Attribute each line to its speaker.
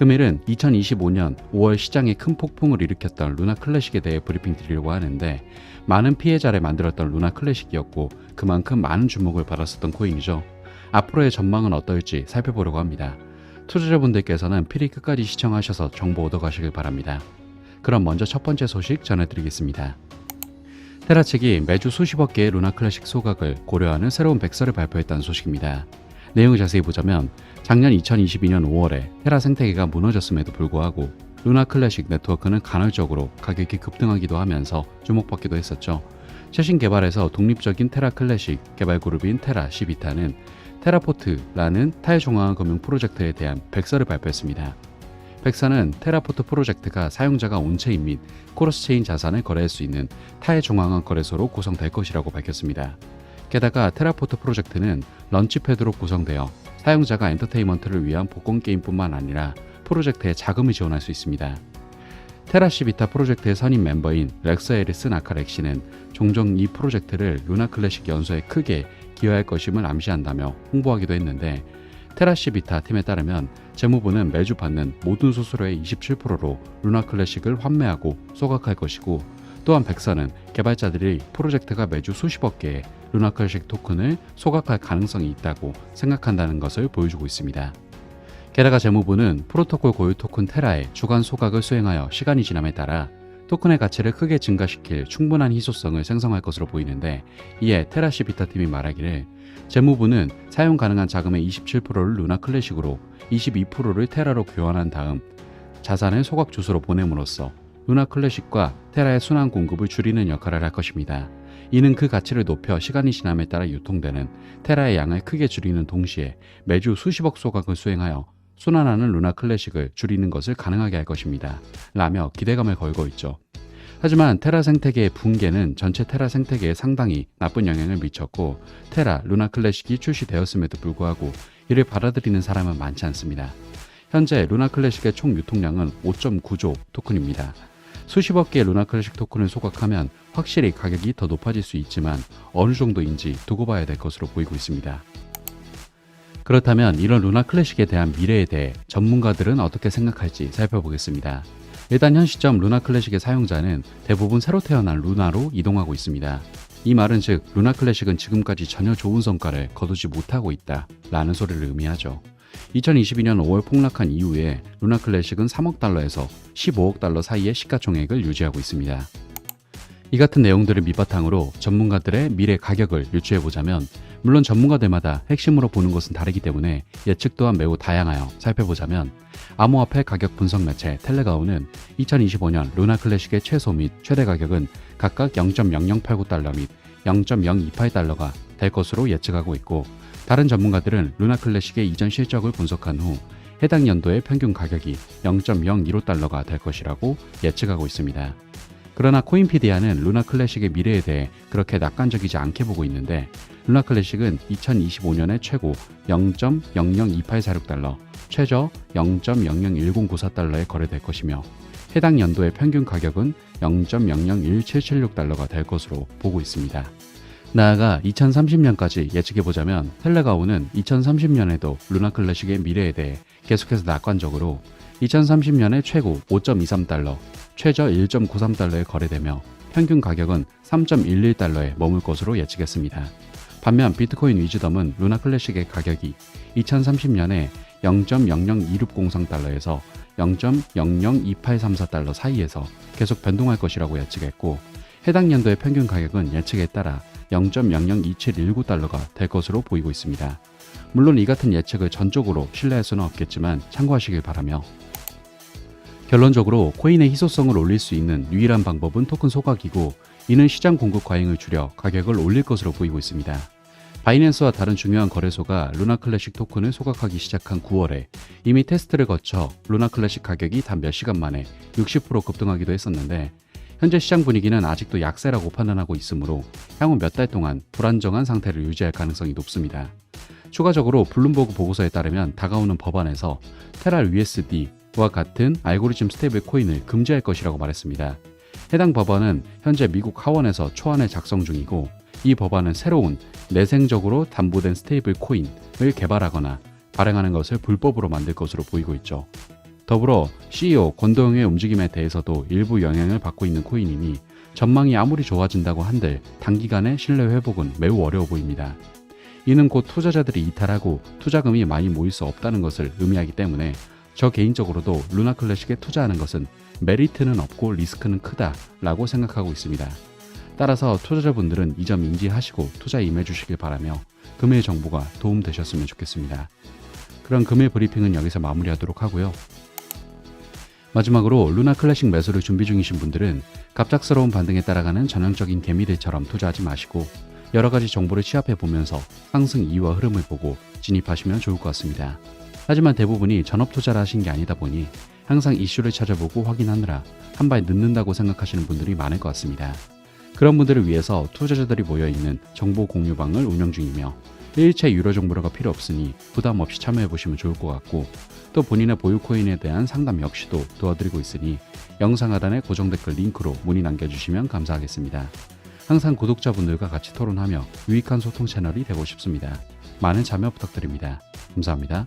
Speaker 1: 금일은 2025년 5월 시장에 큰 폭풍을 일으켰던 루나 클래식에 대해 브리핑 드리려고 하는데 많은 피해자를 만들었던 루나 클래식이었고 그만큼 많은 주목을 받았었던 코인이죠. 앞으로의 전망은 어떨지 살펴보려고 합니다. 투자자분들께서는 필히 끝까지 시청하셔서 정보 얻어가시길 바랍니다. 그럼 먼저 첫 번째 소식 전해드리겠습니다. 테라 측이 매주 수십억 개의 루나 클래식 소각을 고려하는 새로운 백서를 발표했다는 소식입니다. 내용을 자세히 보자면 작년 2022년 5월에 테라 생태계가 무너졌음에도 불구하고 루나 클래식 네트워크는 간헐적으로 가격이 급등하기도 하면서 주목받기도 했었죠. 최신 개발에서 독립적인 테라 클래식 개발 그룹인 테라 시비타는 테라포트라는 탈중앙화 금융 프로젝트에 대한 백서를 발표했습니다. 백서는 테라포트 프로젝트가 사용자가 온체인 및 크로스체인 자산을 거래할 수 있는 탈중앙화 거래소로 구성될 것이라고 밝혔습니다. 게다가 테라포트 프로젝트는 런치패드로 구성되어 사용자가 엔터테인먼트를 위한 복권 게임뿐만 아니라 프로젝트에 자금을 지원할 수 있습니다. 테라시비타 프로젝트의 선임 멤버인 렉서 에리스 나카렉시는 종종 이 프로젝트를 루나 클래식 연소에 크게 기여할 것임을 암시한다며 홍보하기도 했는데 테라시비타 팀에 따르면 재무부는 매주 받는 모든 수수료의 27%로 루나 클래식을 환매하고 소각할 것이고 또한 백서는 개발자들이 프로젝트가 매주 수십억 개의 루나 클래식 토큰을 소각할 가능성이 있다고 생각한다는 것을 보여주고 있습니다. 게다가 재무부는 프로토콜 고유 토큰 테라의 주간 소각을 수행하여 시간이 지남에 따라 토큰의 가치를 크게 증가시킬 충분한 희소성을 생성할 것으로 보이는데 이에 테라시 비타 팀이 말하기를 재무부는 사용 가능한 자금의 27%를 루나 클래식으로 22%를 테라로 교환한 다음 자산을 소각 주소로 보냄으로써 루나 클래식과 테라의 순환 공급을 줄이는 역할을 할 것입니다. 이는 그 가치를 높여 시간이 지남에 따라 유통되는 테라의 양을 크게 줄이는 동시에 매주 수십억 소각을 수행하여 순환하는 루나 클래식을 줄이는 것을 가능하게 할 것입니다. 라며 기대감을 걸고 있죠. 하지만 테라 생태계의 붕괴는 전체 테라 생태계에 상당히 나쁜 영향을 미쳤고 테라 루나 클래식이 출시되었음에도 불구하고 이를 받아들이는 사람은 많지 않습니다. 현재 루나 클래식의 총 유통량은 5.9조 토큰입니다. 수십억 개의 루나 클래식 토큰을 소각하면 확실히 가격이 더 높아질 수 있지만 어느 정도인지 두고 봐야 될 것으로 보이고 있습니다. 그렇다면 이런 루나 클래식에 대한 미래에 대해 전문가들은 어떻게 생각할지 살펴보겠습니다. 일단 현 시점 루나 클래식의 사용자는 대부분 새로 태어난 루나로 이동하고 있습니다. 이 말은 즉 루나 클래식은 지금까지 전혀 좋은 성과를 거두지 못하고 있다 라는 소리를 의미하죠. 2022년 5월 폭락한 이후에 루나 클래식은 3억 달러에서 15억 달러 사이의 시가총액을 유지하고 있습니다. 이 같은 내용들을 밑바탕으로 전문가들의 미래 가격을 유추해 보자면 물론 전문가들마다 핵심으로 보는 것은 다르기 때문에 예측 또한 매우 다양하여 살펴보자면 암호화폐 가격 분석 매체 텔레가오는 2025년 루나 클래식의 최소 및 최대 가격은 각각 0.0089달러 및 0.028달러가 될 것으로 예측하고 있고 다른 전문가들은 루나 클래식의 이전 실적을 분석한 후 해당 연도의 평균 가격이 0.015달러가 될 것이라고 예측하고 있습니다. 그러나 코인피디아는 루나 클래식의 미래에 대해 그렇게 낙관적이지 않게 보고 있는데 루나 클래식은 2025년에 최고 0.002846달러, 최저 0.001094달러에 거래될 것이며 해당 연도의 평균 가격은 0.001776달러가 될 것으로 보고 있습니다. 나아가 2030년까지 예측해보자면 텔레가오는 2030년에도 루나 클래식의 미래에 대해 계속해서 낙관적으로 2030년에 최고 5.23달러, 최저 1.93달러에 거래되며 평균 가격은 3.11달러에 머물 것으로 예측했습니다. 반면 비트코인 위즈덤은 루나 클래식의 가격이 2030년에 0.002603달러에서 0.002834달러 사이에서 계속 변동할 것이라고 예측했고 해당 연도의 평균 가격은 예측에 따라 0.002719달러가 될 것으로 보이고 있습니다. 물론 이 같은 예측을 전적으로 신뢰할 수는 없겠지만 참고하시길 바라며 결론적으로 코인의 희소성을 올릴 수 있는 유일한 방법은 토큰 소각이고 이는 시장 공급 과잉을 줄여 가격을 올릴 것으로 보이고 있습니다. 바이낸스와 다른 중요한 거래소가 루나 클래식 토큰을 소각하기 시작한 9월에 이미 테스트를 거쳐 루나 클래식 가격이 단 몇 시간 만에 60% 급등하기도 했었는데 현재 시장 분위기는 아직도 약세라고 판단하고 있으므로 향후 몇 달 동안 불안정한 상태를 유지할 가능성이 높습니다. 추가적으로 블룸버그 보고서에 따르면 다가오는 법안에서 테랄 USD와 같은 알고리즘 스테이블 코인을 금지할 것이라고 말했습니다. 해당 법안은 현재 미국 하원에서 초안을 작성 중이고 이 법안은 새로운 내생적으로 담보된 스테이블 코인을 개발하거나 발행하는 것을 불법으로 만들 것으로 보이고 있죠. 더불어 CEO 권도영의 움직임에 대해서도 일부 영향을 받고 있는 코인이니 전망이 아무리 좋아진다고 한들 단기간에 신뢰 회복은 매우 어려워 보입니다. 이는 곧 투자자들이 이탈하고 투자금이 많이 모일 수 없다는 것을 의미하기 때문에 저 개인적으로도 루나 클래식에 투자하는 것은 메리트는 없고 리스크는 크다라고 생각하고 있습니다. 따라서 투자자분들은 이 점 인지하시고 투자에 임해 주시길 바라며 금일 정보가 도움 되셨으면 좋겠습니다. 그럼 금일 브리핑은 여기서 마무리하도록 하고요. 마지막으로 루나 클래식 매수를 준비 중이신 분들은 갑작스러운 반등에 따라가는 전형적인 개미들처럼 투자하지 마시고 여러 가지 정보를 취합해 보면서 상승 이유와 흐름을 보고 진입하시면 좋을 것 같습니다. 하지만 대부분이 전업 투자를 하신 게 아니다 보니 항상 이슈를 찾아보고 확인하느라 한 발 늦는다고 생각하시는 분들이 많을 것 같습니다. 그런 분들을 위해서 투자자들이 모여 있는 정보 공유방을 운영 중이며 일체 유료 정보가 필요 없으니 부담 없이 참여해 보시면 좋을 것 같고 또 본인의 보유 코인에 대한 상담 역시도 도와드리고 있으니 영상 하단에 고정 댓글 링크로 문의 남겨주시면 감사하겠습니다. 항상 구독자분들과 같이 토론하며 유익한 소통 채널이 되고 싶습니다. 많은 참여 부탁드립니다. 감사합니다.